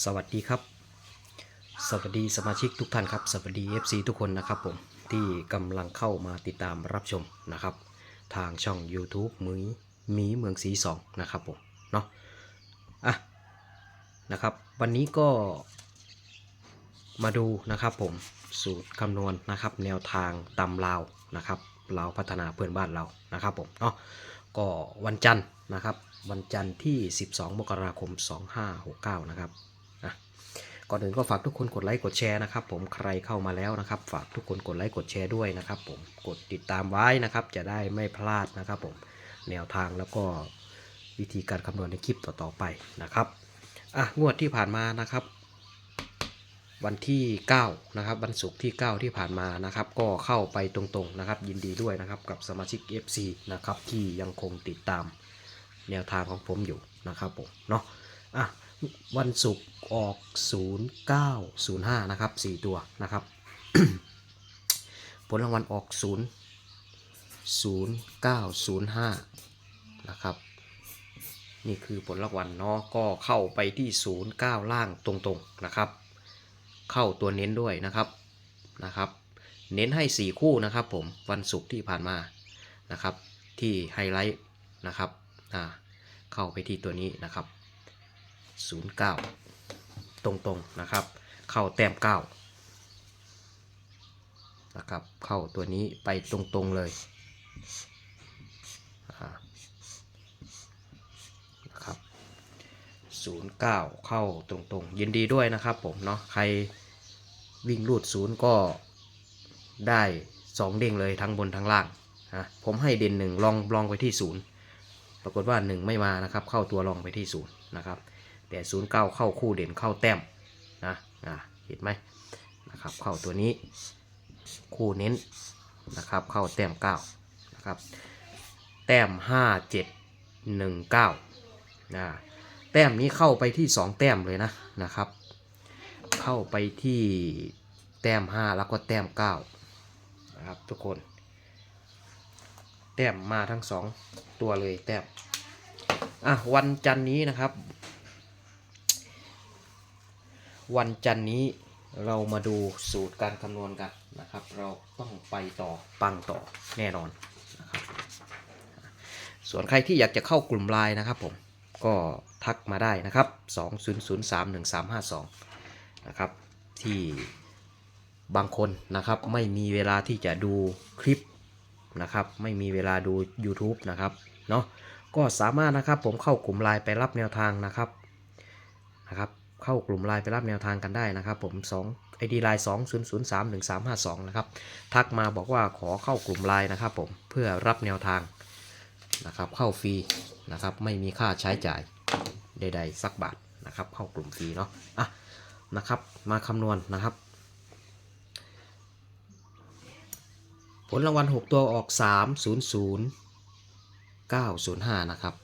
สวัสดีครับ สวัสดีสมาชิกทุกท่านครับ สวัสดี FC ทุกคนนะครับผมที่กำลังเข้ามาติดตามรับชมนะครับ ทางช่อง YouTube มือมีเมืองสีสองนะครับผมเนาะอะนะครับวันนี้ก็มาดูนะครับผมสูตรคำนวณนะครับ แนวทางตำลาวนะครับลาพัฒนาเพื่อนบ้านเรานะครับผมเนาะก็วันจันทร์นะครับ วันจันทร์ที่ 12 มกราคม 2569 นะครับ อะก่อนอื่นก็ฝากทุกคนกดไลค์กดแชร์นะครับผมใครเข้ามาแล้วนะครับ ฝากทุกคนกดไลค์กดแชร์ด้วยนะครับ ผมกดติดตามไว้นะครับ จะได้ไม่พลาดนะครับ ผมแนวทางแล้วก็วิธีการคำนวณในคลิปต่อๆไปนะครับอะงวดที่ผ่านมานะครับ วันที่9นะครับวันศุกร์ที่ 9 ที่ผ่านมานะครับ ก็เข้าไปตรงๆนะครับ ยินดีด้วยนะครับกับสมาชิก FC นะครับที่ยังคงติดตามแนวทางของผมอยู่นะครับผมเนาะอะ วันศุกร์ออก 0905 นะครับ 4 ตัวนะครับ ผลรางวัลออก 0 0905 นะครับ นี่คือผลรางวัลเนาะก็เข้าไปที่ 09 ล่างตรงๆนะครับ เข้าตัวเน้นด้วยนะครับนะครับ เน้นให้ 4 คู่นะครับผมวันศุกร์ที่ผ่านมานะครับ ที่ไฮไลท์นะครับอ่าเข้าไปที่ตัวนี้นะครับ 09 ตรงๆนะครับ เข้าแต้ม9นะครับ เข้าตัวนี้ไปตรงๆเลยนะครับ 09 เข้าตรงๆ ยินดีด้วยนะครับผมเนาะ ใครวิ่งรูดศูนย์ก็ได้ 2 เด้งเลยทั้งบนทั้งล่างนะผมให้เด่นหนึ่งลองลองไปที่ศูนย์ปรากฏว่า 1 ไม่มานะครับ เข้าตัวลองไปที่ศูนย์นะครับ แต่09เก้าเข้าคู่เด่นเข้าแต้มนะอะเห็นไหมนะครับเข้าตัวนี้คู่เน้นนะครับเข้าแต้ม9นะครับแต้ม5 7 1 9นะแต้มนี้เข้าไปที่2แต้มเลยนะนะครับ เข้าไปที่แต้ม5แล้วก็แต้ม9นะครับทุกคน แต้มมาทั้ง2ตัวเลยแต้มอะวันจันนี้นะครับ วันจันนี้เรามาดูสูตรการคำนวณกันนะครับ เราต้องไปต่อปังต่อแน่นอนนะครับ ส่วนใครที่อยากจะเข้ากลุ่มไลน์นะครับผมก็ทักมาได้นะครับ 20031352 นะครับ ที่บางคนนะครับไม่มีเวลาที่จะดูคลิปนะครับ ไม่มีเวลาดู YouTube นะครับเนาะก็สามารถนะครับผมเข้ากลุ่มไลน์ไปรับแนวทางนะครับนะครับ เข้ากลุ่มไลน์ไปรับแนวทางกันได้นะครับ ผม2 ID ไลน์20031352 นะครับ ทักมาบอกว่าขอเข้ากลุ่มไลน์นะครับ ผมเพื่อรับแนวทางนะครับ เข้าฟรีนะครับ ไม่มีค่าใช้จ่ายใดๆสักบาทนะครับ เข้ากลุ่มฟรีเนาะอะนะครับ มาคำนวณนะครับ ผลรางวัล 6 ตัวออก 3 0 0 9 0 5 นะครับ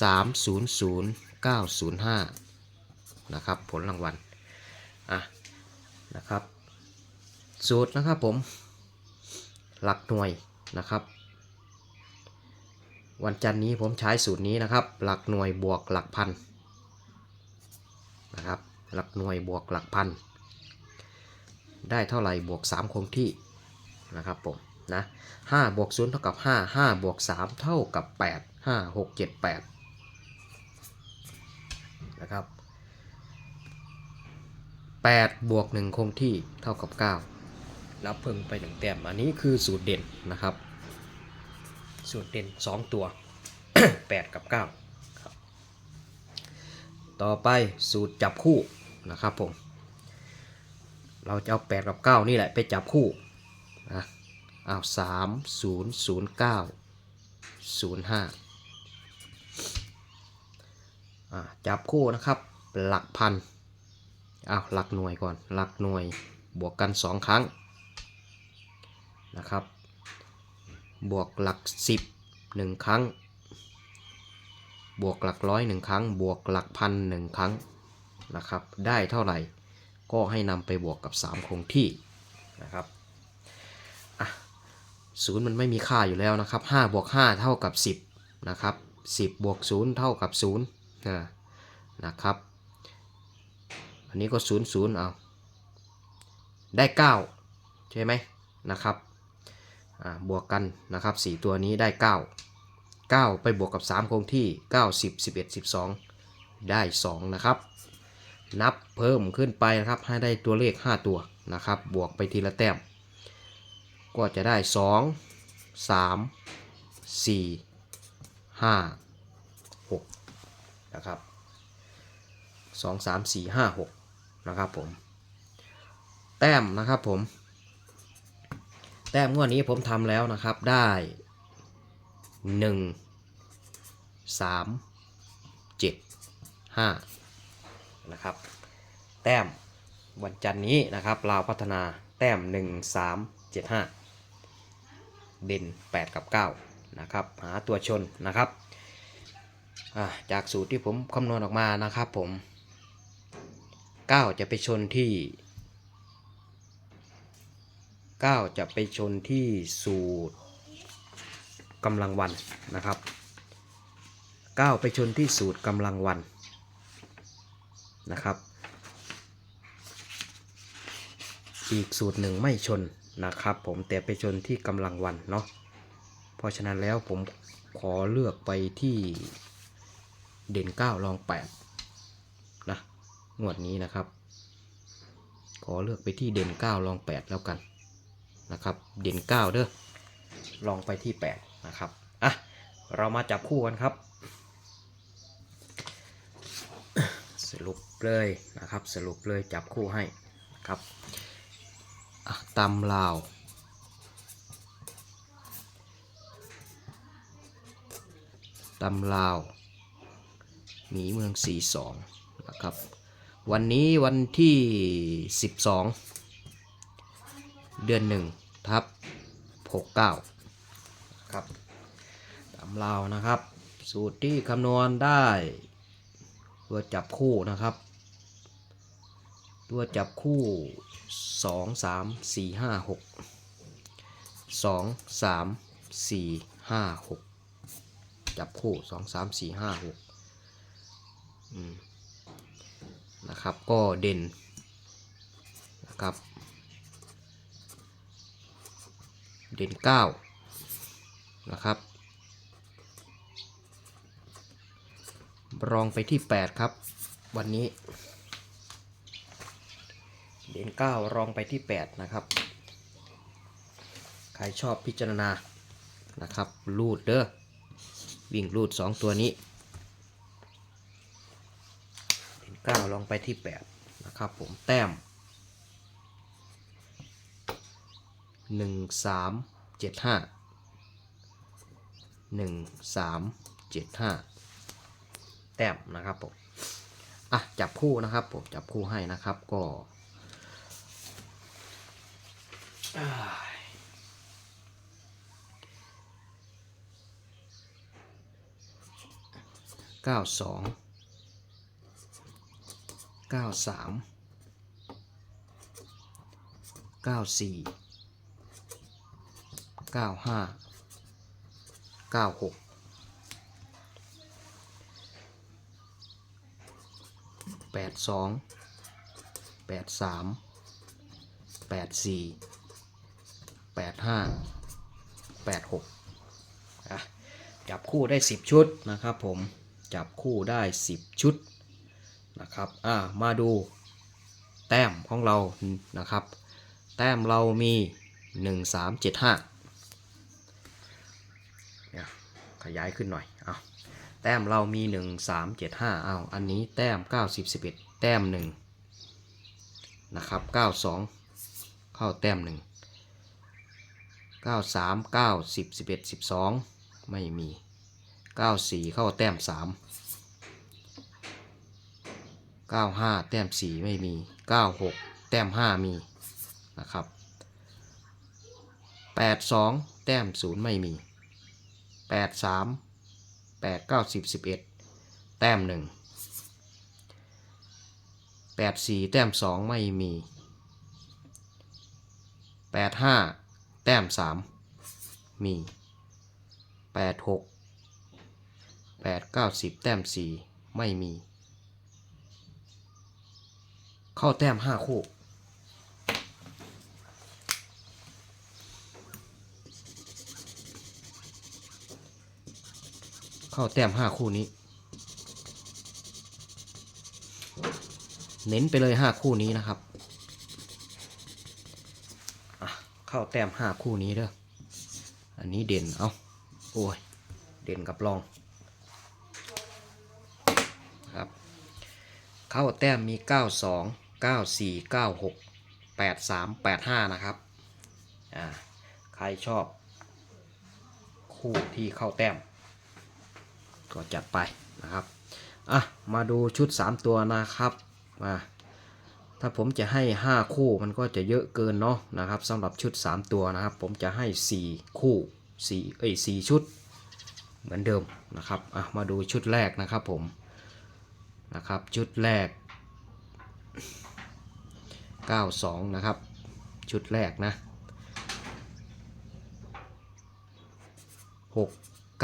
3 0 0 9 0 5 นะครับ ผลรางวัลอะนะครับ สูตรนะครับผม หลักหน่วยนะครับ วันจันนี้ผมใช้สูตรนี้นะครับ หลักหน่วยบวกหลักพันนะครับ หลักหน่วยบวกหลักพันได้เท่าไหร่บวก 3 คงที่นะครับผมนะ5บวก0เท่ากับ 5 5บวก3เท่ากับ 8 5 6 7 8นะครับ 8 บวก 1 คงที่เท่ากับ 9 แล้วเพิ่งไป1แต้มอันนี้คือสูตรเด่นนะครับ สูตรเด่น 2 ตัว 8 กับ 9 ครับ ต่อไปสูตรจับคู่นะครับผม เราจะเอา 8 กับ 9 นี่แหละไปจับคู่นะเอา3 0 0 9 0 5อ่าจับคู่นะครับหลักพัน อาหลักหน่วยก่อนหลักหน่วยบวกกัน 2 ครั้งนะครับ บวกหลัก 10 1 ครั้ง บวกหลักร้อยหนึ่งครั้ง บวกหลักพันหนึ่งครั้งนะครับ ได้เท่าไหร่ก็ให้นำไปบวกกับ 3 คงที่นะครับอะศูนย์มันไม่มีค่าอยู่แล้วนะครับ5บวก5เท่ากับ 10นะครับ10บวก0เท่ากับ0นะนะครับ อันนี้ก็ศูนย์ศูนย์เอาได้เก้าใช่ไหมนะครับบวกกันนะครับสี่ตัวนี้ได้เก้าเก้าไปบวกกับสามคงที่เก้าสิบสิบเอ็ดสิบสองได้สองนะครับ นับเพิ่มขึ้นไปนะครับ ให้ได้ตัวเลข 5 ตัวนะครับ บวกไปทีละแต้ม ก็จะได้ 2 3 4 5 6 นะครับ 2 3 4 5 6 นะครับผม แต้มนะครับผม แต้มงวดนี้ผมทำแล้วนะครับได้ 1 3 7 5 นะครับ แต้มวันจันนี้นะครับลาวพัฒนาแต้ม 1 3 7 5 เด่น 8 กับ 9 นะครับ หาตัวชนนะครับ จากสูตรที่ผมคำนวณออกมานะครับผม 9 จะไปชนที่ 9 จะไปชนที่สูตรกำลังวันนะครับ 9 ไปชนที่สูตรกำลังวันนะครับ อีกสูตรหนึ่งไม่ชนนะครับ ผมแต่ไปชนที่กำลังวันเนาะเพราะฉะนั้นแล้วผมขอเลือกไปที่เด่น 9 รอง 8 งวดนี้นะครับ ขอเลือกไปที่เด่น9รอง 8 แล้วกันนะครับ เด่น 9 เด้อลองไปที่ 8 นะครับอะเรามาจับคู่กันครับ สรุปเลยนะครับ สรุปเลยจับคู่ให้ครับตำลาวตำลาวหมีเมืองสีสองนะครับ วันนี้วันที่ 12 เดือนหนึ่งทับ 69 ครับตำลานะครับ สูตรที่คำนวณได้ตัวจับคู่นะครับ ตัวจับคู่สองสามสี่ห้าหกสองสามสี่ห้าหกจับคู่สองสามสี่ห้าหก นะครับก็เด่นนะครับเด่นเก้านะครับรองไปที่ 8 ครับ วันนี้ เด่น9รองไปที่ 8 นะครับ ใครชอบพิจารณานะครับ รูดเด้อวิ่งรูด 2 ตัวนี้ เด่น9รองไปที่ 8 นะครับผมแต้ม 1 3 7 5 1 3 7 5 แต้มนะครับผมอะจับคู่นะครับผมจับคู่ให้นะครับก็เก้าสอง เก้าสามเก้าสี่เก้าห้าเก้าหกแปดสองแปดสามแปดสี่แปดห้าแปดหกจับคู่ได้สิบชุดนะครับผมจับคู่ได้สิบชุด นะครับอ่ามาดูแต้มของเรานะครับ แต้มเรามีหนึ่งสามเจ็ดห้าเนี่ยขยายขึ้นหน่อยเอาแต้มเรามี 1 3 7 5เอาอันนี้แต้ม9 10 11 แต้ม 1 นะครับ 92 เข้าแต้ม 1 93 9 10 11 12 ไม่มี 94 เข้าแต้ม 3 95 แต้ม 4 ไม่มี 96 แต้ม 5 มีนะครับ 82 แต้ม 0 ไม่มี 83แปดเก้าสิบสิบเอ็ดแต้มหนึ่งแปดสี่แต้มสองไม่มีแปดห้าแต้มสามมีแปดหกแปดเก้าสิบแต้มสี่ไม่มี เข้าแต้มห้าคู่ เข้าแต้มห้าคู่นี้ เน้นไปเลยห้าคู่นี้นะครับอะเข้าแต้มห้าคู่นี้เด้อ อันนี้เด่นเอาโอ้ย เด่นกับรองครับ เข้าแต้มมี 92 94 96 83 85 นะครับ อ่า ใครชอบ คู่ที่เข้าแต้ม ก็จัดไปนะครับ อะ มาดูชุด 3 ตัวนะครับมาถ้าผมจะให้ 5 คู่มันก็จะเยอะเกินเนาะนะครับสำหรับชุด 3 ตัวนะครับ ผมจะให้ 4 คู่4เอ้ย4ชุดเหมือนเดิมนะครับอะมาดูชุดแรกนะครับผมนะครับชุดแรก 92 นะครับ ชุดแรกนะ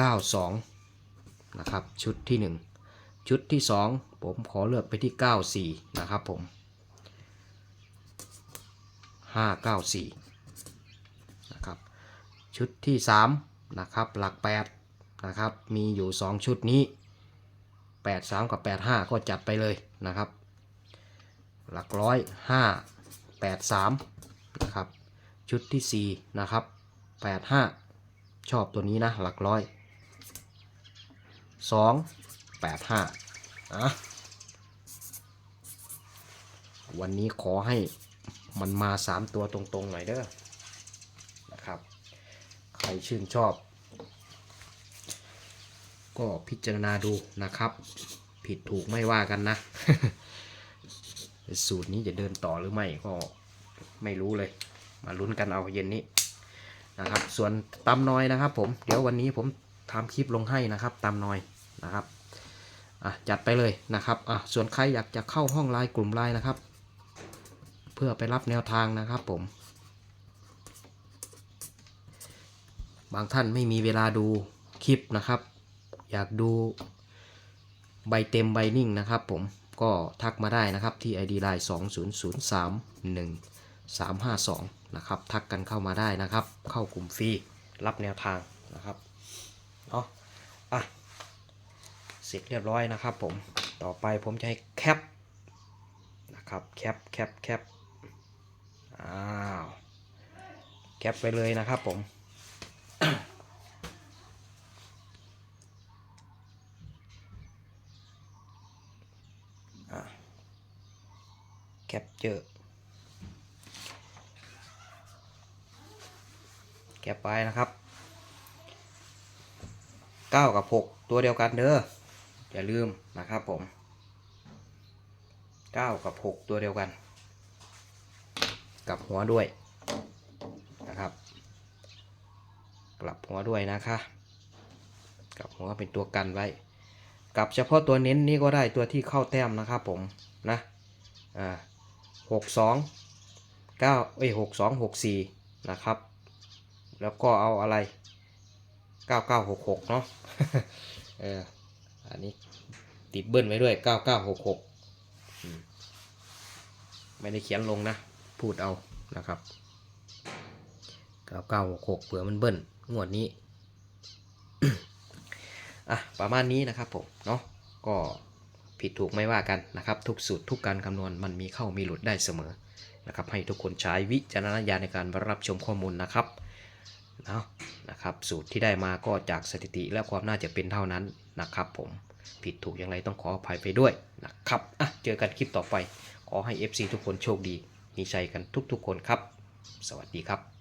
692 นะครับ ชุดที่ 1 ชุดที่ 2 ผมขอเลือกไปที่ 94 นะครับผม 594 นะครับ ชุดที่ 3 นะครับ หลัก 8 นะครับ มีอยู่ 2 ชุดนี้ 83 กับ 85 ก็จัดไปเลยนะครับ หลักร้อย5 83นะครับ ชุดที่4นะครับ85ชอบตัวนี้นะ หลักร้อย2 85อะวันนี้ขอให้มันมา3ตัวตรงๆหน่อยเด้อนะครับ ใครชื่นชอบก็พิจารณาดูนะครับ ผิดถูกไม่ว่ากันนะ สูตรนี้จะเดินต่อหรือไม่ก็ไม่รู้เลย มาลุ้นกันเอาเย็นนี้นะครับ ส่วนตำน้อยนะครับ ผมเดี๋ยววันนี้ผมทำคลิปลงให้นะครับตำน้อยนะครับอะจัดไปเลยนะครับอะส่วนใครอยากจะเข้าห้องไลน์กลุ่มไลน์นะครับ เพื่อไปรับแนวทางนะครับผม บางท่านไม่มีเวลาดูคลิปนะครับ อยากดูใบเต็มใบนิ่งนะครับผม ก็ทักมาได้นะครับที่ ID Line 20031352 นะครับทักกันเข้ามาได้นะครับ เข้ากลุ่มฟรีรับแนวทางนะครับเนาะอะเสร็จเรียบร้อยนะครับผมต่อไปผมจะให้แคปนะครับแคปแคปแคปอ้าวแคปไปเลยนะครับผม แคปเจอร์แคปไปนะครับ 9 กับ 6 ตัวเดียวกันเด้ออย่าลืมนะครับผม 9 กับ 6 ตัวเดียวกัน กับหัวด้วยนะครับ กลับหัวด้วยนะคะ กลับหัวเป็นตัวกันไว้ กับเฉพาะตัวเน้นนี้ก็ได้ตัวที่เข้าแต้มนะครับผมนะ อ่า หกสองเก้าเอ้ยหกสองหกสี่นะครับ แล้วก็เอาอะไรเก้าเก้าหกหกเนาะเอออันนี้ติดเบิ้ลไว้ด้วยเก้าเก้าหกหกไม่ได้เขียนลงนะ พูดเอานะครับเก้าเก้าหกหกเผื่อมันเบิ้ลงวดนี้ อะ ประมาณนี้นะครับผม เนาะก็ ผิดถูกไม่ว่ากันนะครับ ทุกสูตรทุกการคำนวณมันมีเข้ามีหลุดได้เสมอนะครับ ให้ทุกคนใช้วิจารณญาณในการรับชมข้อมูลนะครับเนาะนะครับ สูตรที่ได้มาก็จากสถิติและความน่าจะเป็นเท่านั้นนะครับ ผมผิดถูกอย่างไรต้องขออภัยไปด้วยนะครับอะเจอกันคลิปต่อไป ขอให้ FC ทุกคนโชคดี มีชัยกันทุกๆคนครับ สวัสดีครับ